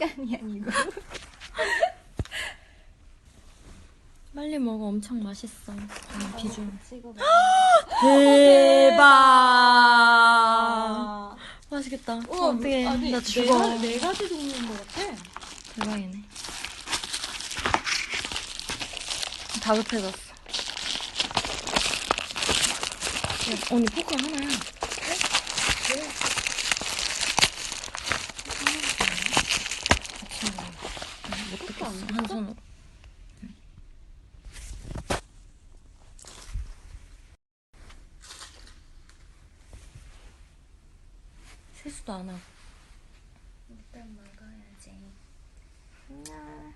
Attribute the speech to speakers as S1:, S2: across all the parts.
S1: 시간이 아니고.
S2: 빨리 먹어. 엄청 맛있어. 음, 비주얼.
S1: 찍어.
S2: 대박!
S1: 아.
S2: 맛있겠다.
S1: 우와,
S2: 어떡해.
S1: 아니, 나네
S2: 죽어.
S1: 가- 네 가지 종류인 것 같아.
S2: 대박이네. 다급해졌어. 야, 언니 포크 하나야. 못 듣겠어. 한 손으로. 세수도 안 하고.
S1: 일단 먹어야지.
S2: 안녕.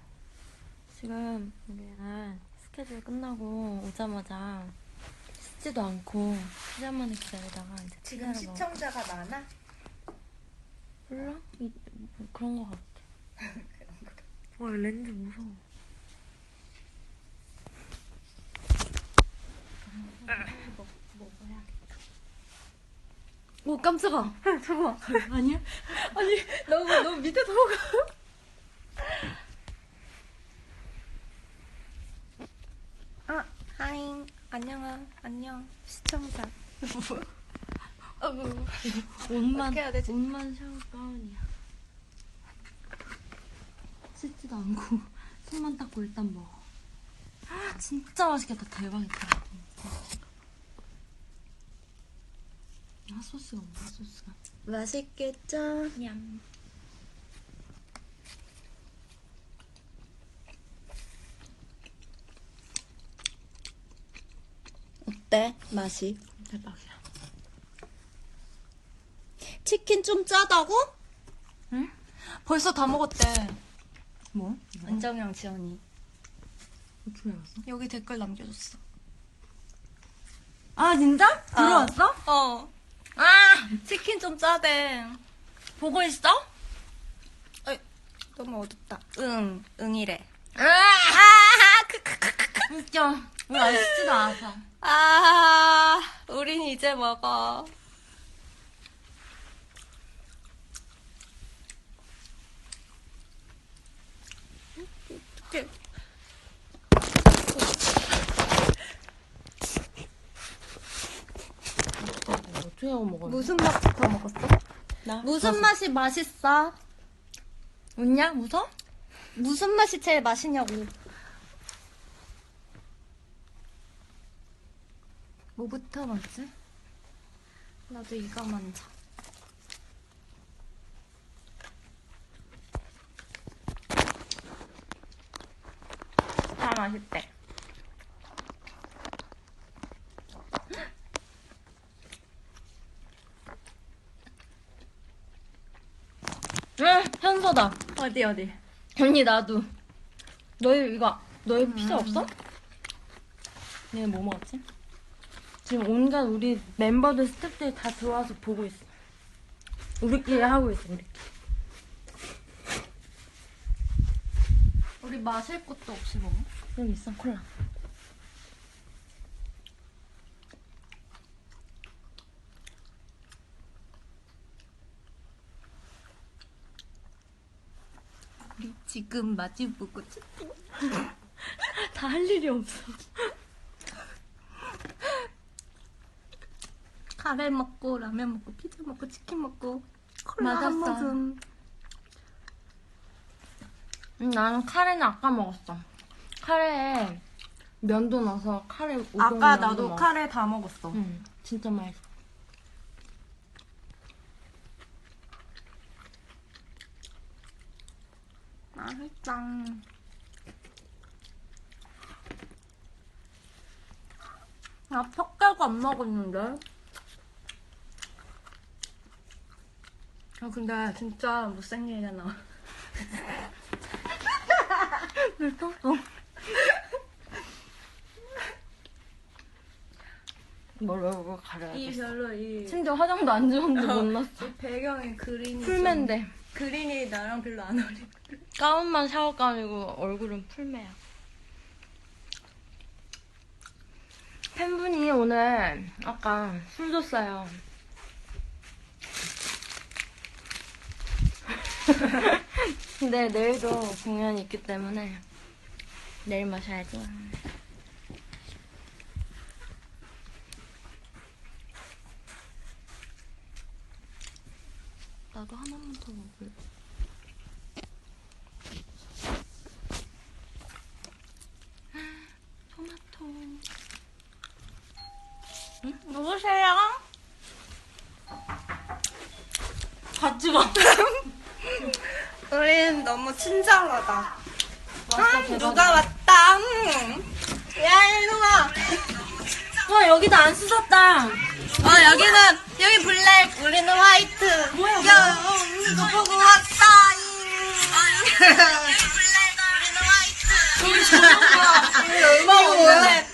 S2: 지금 우리는 스케줄 끝나고 오자마자 씻지도 않고 피자만을 기다리다가 이제
S1: 지금 시청자가 많아?
S2: 몰라? 이, 뭐 그런 거 같아. 와 렌즈 무서워. 오 깜짝아. 잠깐. 아니야?
S1: 아니, 너무, 너무 밑에 들어가. 아, 하잉. 안녕하, 안녕. 시청자.
S2: 옷만
S1: 어떻게 해야 되지?
S2: 옷만 샤워 가운이야. 씻지도 않고 손만 닦고 일단 먹어. 아, 진짜 맛있겠다. 대박이다. 핫소스가 뭐야? 핫소스가.
S1: 맛있겠죠?
S2: 냠.
S1: 어때? 맛이?
S2: 대박이야.
S1: 치킨 좀 짜다고?
S2: 응?
S1: 벌써 다 먹었대.
S2: 뭐?
S1: 안정영 지연이.
S2: 어떻게 알았어?
S1: 여기 댓글 남겨줬어.
S2: 아 진짜? 들어왔어?
S1: 어. 아! 치킨 좀 짜대.
S2: 보고 있어?
S1: 어이, 너무 어둡다. 응, 응이래.
S2: 아!
S1: 아, 크크크크.
S2: 웃겨. 아직 씻지도 않았어.
S1: 아, 우린 이제 먹어. 어떡해.
S2: 어떻게 하고 먹어요?
S1: 무슨 맛부터 먹었어?
S2: 나?
S1: 무슨 맛이 맛있어?
S2: 웃냐? 웃어?
S1: 무슨 맛이 제일 맛있냐고. 뭐부터 먹지? 나도 이거 먼저.
S2: 맛있대. 응, 현서다.
S1: 어디, 어디?
S2: 언니 나도. 너희 이거 너희 피자 없어? 얘뭐 먹었지? 지금 온갖 우리 멤버들 스태프들 다 들어와서 보고 있어. 우리끼리 하고 있어. 우리.
S1: 우리 마실 것도 없이 먹어?
S2: 여기 있어 콜라.
S1: 우리 지금 마주보고 치킨.
S2: 다할 일이 없어.
S1: 카레 먹고 라면 먹고 피자 먹고 치킨 먹고 콜라
S2: 맞았어.
S1: 한 모금.
S2: 응, 나는 카레는 아까 먹었어. 카레에 면도 넣어서 카레 우동
S1: 아까 나도
S2: 먹었어.
S1: 카레 다 먹었어.
S2: 응, 진짜 맛있어.
S1: 맛있다. 나 퍽개도 안 먹었는데. 아 근데 진짜 못생기잖아.
S2: 왜 떴어? 뭘 얼굴 가려야겠어.
S1: 별로 이,
S2: 심지어 화장도 안 지웠는데 못 났어.
S1: 이 배경의 그림이
S2: 풀맨데.
S1: 좀- 그림이 나랑 별로 안 어울려.
S2: 가운만 샤워 가운이고 얼굴은 풀매야. 팬분이 오늘 아까 술 줬어요. 근데 내일도 공연이 있기 때문에 내일 마셔야지. 나도 하나만 더 먹을래. 토마토. 응? 누구세요? 같이 가.
S1: 우린 너무 친절하다. 아, 누가 왔다. 음. 야, 일로 와.
S2: 와 여기도 안 씻었다.
S1: 어, 여기는, 여기 블랙, 우리는 화이트.
S2: 뭐야, 뭐야.
S1: 야, 어, 우리도 보고 왔다. 여기 블랙, 우리는 화이트. 저기 저기 우리 음악 없는데.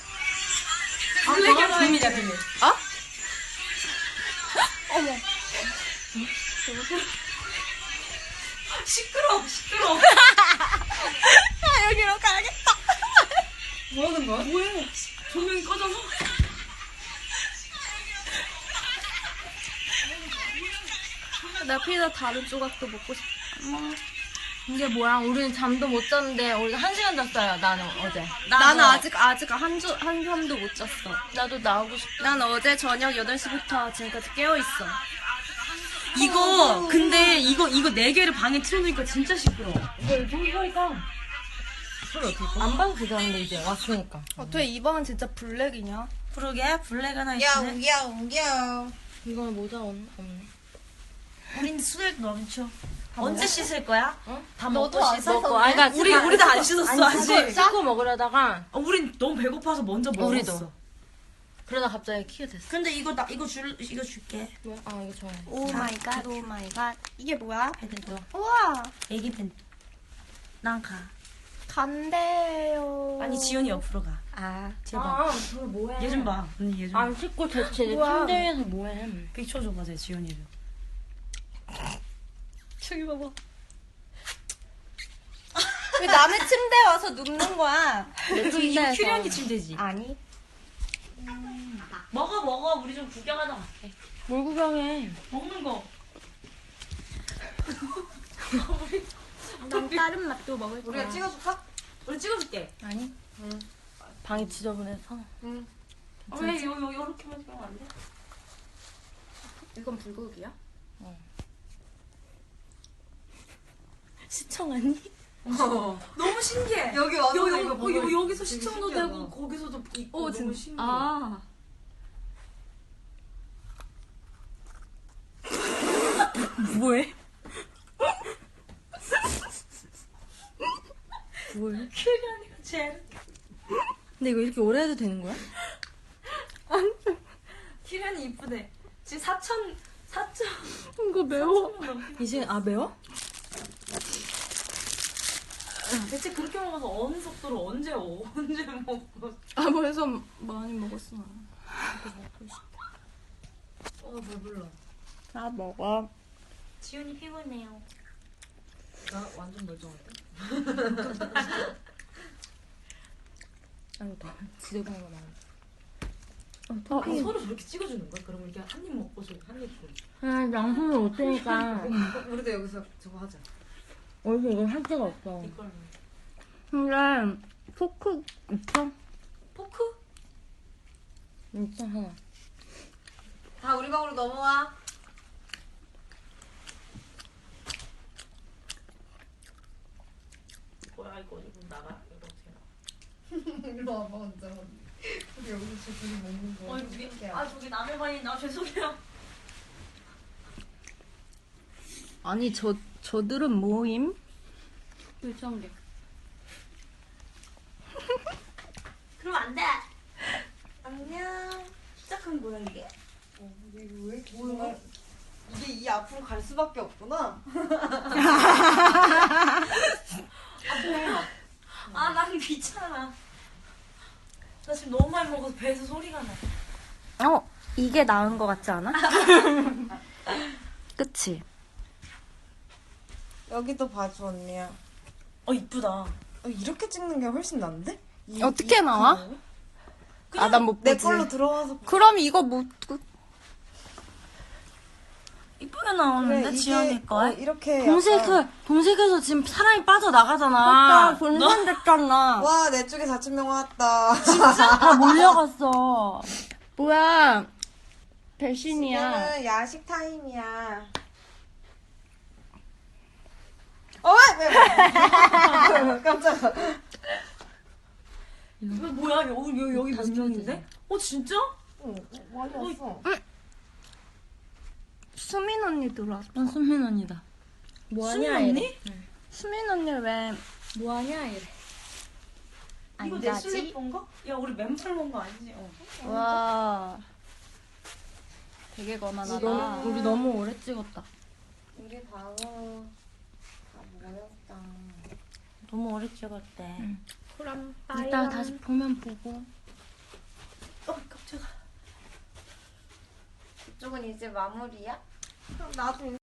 S2: 블랙이 비밀이야 비밀. 어?
S1: 시끄러워, 시끄러워. 아, 여기로 가야겠다.
S2: 뭐 하는 거야? 뭐해? 조명이 꺼져서?
S1: 나 피자 다른 조각도 먹고 싶어.
S2: 이게 뭐야? 우리는 잠도 못 잤는데 우리 한 시간 잤어요. 나는 어제.
S1: 나는 아직, 아직 한 주, 한 잠도 못 잤어.
S2: 나도 나오고 싶다.
S1: 난 어제 저녁 8시부터 지금까지 깨어 있어.
S3: 이거 근데 이거 이거 네 개를 방에 틀어놓으니까 진짜 시끄러워.
S2: 이거 청소니까 소리 어떻게 안 봐도 되잖는데 이제 왔으니까.
S1: 어떻게 이 방은 진짜 블랙이냐?
S3: 그러게 블랙 하나 있네.
S1: 야우, 야우.
S2: 이거 모자 없, 없네.
S3: 우린 수액 넘쳐. 언제 씻을 거야?
S2: 어?
S3: 다
S1: 너도
S3: 먹고
S1: 안
S3: 씻어.
S1: 씻었네.
S2: 아, 그러니까
S3: 우리
S2: 다-
S3: 우리 다 안 씻었어
S2: 아니, 씻고,
S3: 아직.
S2: 씻고 먹으려다가
S3: 어, 우린 너무 배고파서 먼저 먹었어.
S2: 우리도. 그러다 갑자기 키가 됐어.
S3: 근데 이거 나 이거 줄 이거 줄게.
S2: 뭐야? 아 이거 좋아해.
S1: 오 마이 갓, 오 마이 갓. 이게 뭐야?
S2: 이거
S1: 우와,
S3: 애기 팬. 난 가.
S1: 간대요.
S3: 아니 지연이 옆으로 가.
S1: 아,
S3: 제발.
S2: 아, 그걸 뭐해?
S3: 얘 좀 봐. 언니 얘 좀.
S2: 안 씻고 대체 내
S1: 우와.
S2: 침대 위에서 뭐해?
S3: 비춰줘봐 제 지연이 좀.
S1: 저기 봐봐. 왜 남의 침대에 와서 눕는 거야?
S2: 내
S3: 이거
S2: 침대에서.
S3: 큐리언니 침대지.
S1: 아니.
S3: 먹어 먹어 우리 좀 구경하다 갈게.
S2: 뭘 구경해?
S3: 먹는 거.
S1: 난 다른 맛도 먹을 거야.
S3: 우리가 찍어줄까? 우리 찍어줄게.
S2: 아니. 방이 지저분해서.
S3: 어, 왜 요, 요, 요렇게만 찍으면 안 돼?
S1: 이건 불고기야?
S2: 시청하니?
S3: 너무 신기해.
S1: 여기
S3: 여,
S1: 와서
S3: 여,
S1: 이거
S3: 여,
S1: 보고
S3: 여, 여기서 시청도
S1: 신기하다.
S3: 되고 거기서도 있고
S1: 오,
S3: 너무
S1: 진
S3: 신기해.
S1: 아.
S2: 뭐해? 뭐해?
S3: 큐리 언니가 제일
S2: 근데 이거 이렇게 오래 해도 되는 거야?
S3: 큐리 언니 이쁘네. 지금 4천 4천
S1: 이거 매워.
S2: 이제 아 매워?
S3: 대체 그렇게 먹어서 어느 속도로 언제 언제 먹고
S1: 아, 벌써 많이 먹었어.
S3: 어 배불러.
S1: 다 먹어.
S3: 지훈이 피곤해요. 나 완전 멀쩡한데.
S2: 아이고 나 지저분한 거 많아.
S3: 아, 서로 저렇게 찍어주는 거야? 그러면 이렇게 한 입 먹고 저기 한입 주는
S2: 아 양손을 못 쓰니까
S3: 우리도 여기서 저거 하자.
S2: 얼굴 이걸 할 데가 없어.
S3: 이걸
S1: 근데 포크
S2: 있어?
S3: 포크?
S2: 있어 하나.
S3: 다 우리 방으로 넘어와. 뭐야 이거 이거 나가 이거 어떻게 나?
S4: 일로 와봐 혼자 우리 여기서 둘이 먹는
S3: 거어 여기 아 저기 남의 방이 나 죄송해요.
S1: 아니, 저, 저들은 뭐임?
S3: 불청객. 그럼 안 돼. 안녕. 시작한 거야 이게.
S4: 어, 이게 왜 이렇게 이게 이 앞으로 갈 수밖에 없구나
S3: 아, 난 귀찮아. 나 지금 너무 많이 먹어서 배에서 소리가 나.
S1: 어, 이게 나은 거 같지 않아? 그치?
S4: 여기도 봐줘 언니야
S3: 어, 이쁘다.
S4: 어, 이렇게 찍는 게 훨씬 난데? 이-
S1: 어떻게
S4: 이
S1: 나와?
S4: 칸으로?
S1: 아, 난못
S4: 내
S1: 보지.
S4: 걸로 들어와서
S1: 그럼 이거 못, 그-
S3: 이쁘게 나오는데
S4: 이게,
S3: 지연이
S4: 어,
S3: 거에?
S4: 이렇게
S2: 동색을
S4: 약간-
S2: 동색에서 지금 사람이 빠져 나가잖아.
S3: 분산됐잖아.
S4: 와, 내 쪽에 4천 명 왔다.
S2: 다 몰려갔어. 뭐야? 배신이야.
S4: 지금은 야식 타임이야. 어, 왜, 왜, 왜. 깜짝아.
S3: 이거 뭐야? 여기, 여기, 여기 몇 명인데? 어, 진짜?
S4: 응, 많이 왔어.
S5: 수민 언니 들어왔어.
S2: 난 수민 언니다.
S3: 수민
S2: 뭐하냐
S3: 언니?
S2: 이래.
S5: 수민 언니 왜
S2: 뭐하냐 이래.
S3: 이거 안내
S5: 가지?
S3: 슬리퍼인가? 야, 우리 맨팔 본거 아니지? 어.
S5: 와. 되게 거만하다.
S2: 너무, 우리 너무 오래 찍었다.
S4: 우리 방 어다 모였다.
S3: 너무 오래 찍었대.
S5: 그럼
S2: 이따가 다시 보면 보고.
S3: 어, 깜짝아.
S4: 이쪽은 이제 마무리야? 그럼 나도